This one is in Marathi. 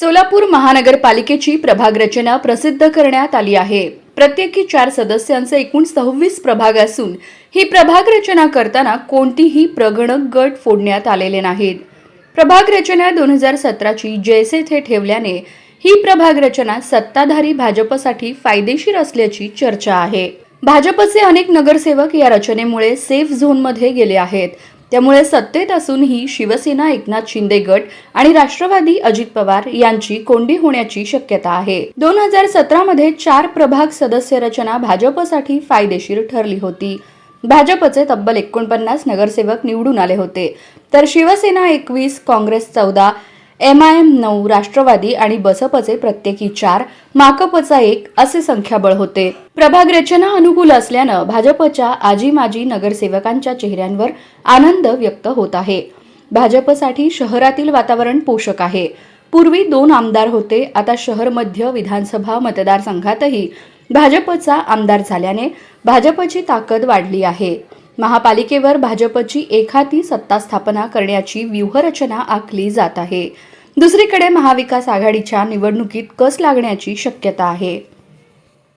सोलापूर महानगरपालिकेची प्रभाग रचना प्रसिद्ध करण्यात आली आहे. प्रत्येकी चार सदस्यांचे एकूण सव्वीस प्रभाग असून ही प्रभाग रचना करताना कोणतीही प्रगणक गट फोडण्यात आलेले नाहीत. प्रभाग रचना दोन हजार सतराची जैसे थे ठेवल्याने ही प्रभाग रचना सत्ताधारी भाजपसाठी फायदेशीर असल्याची चर्चा आहे. भाजपचे अनेक नगरसेवक या रचनेमुळे सेफ झोनमध्ये गेले आहेत. त्यामुळे सत्तेत असूनही शिवसेना एकनाथ शिंदे गट आणि राष्ट्रवादी अजित पवार यांची कोंडी होण्याची शक्यता आहे. दोन हजार सतरा मध्ये चार प्रभाग सदस्य रचना भाजपसाठी फायदेशीर ठरली होती. भाजपचे तब्बल एकोणपन्नास नगरसेवक निवडून आले होते. तर शिवसेना एकवीस काँग्रेस चौदा एम आय एम नऊ राष्ट्रवादी आणि बसपचे प्रत्येकी चार माकपचा एक असे संख्याबळ होते. प्रभाग रचना अनुकूल असल्यानं भाजपच्या आजी माजी नगरसेवकांच्या चेहऱ्यांवर आनंद व्यक्त होत आहे. भाजपसाठी शहरातील वातावरण पोषक आहे. पूर्वी दोन आमदार होते आता शहर मध्य विधानसभा मतदारसंघातही भाजपचा आमदार झाल्याने भाजपची ताकद वाढली आहे. महापालिकेवर भाजपची एखादी सत्ता स्थापना करण्याची व्यूहरचना आखली जात आहे. दुसरीकडे महाविकास आघाडीच्या निवडणुकीत कस लागण्याची शक्यता आहे?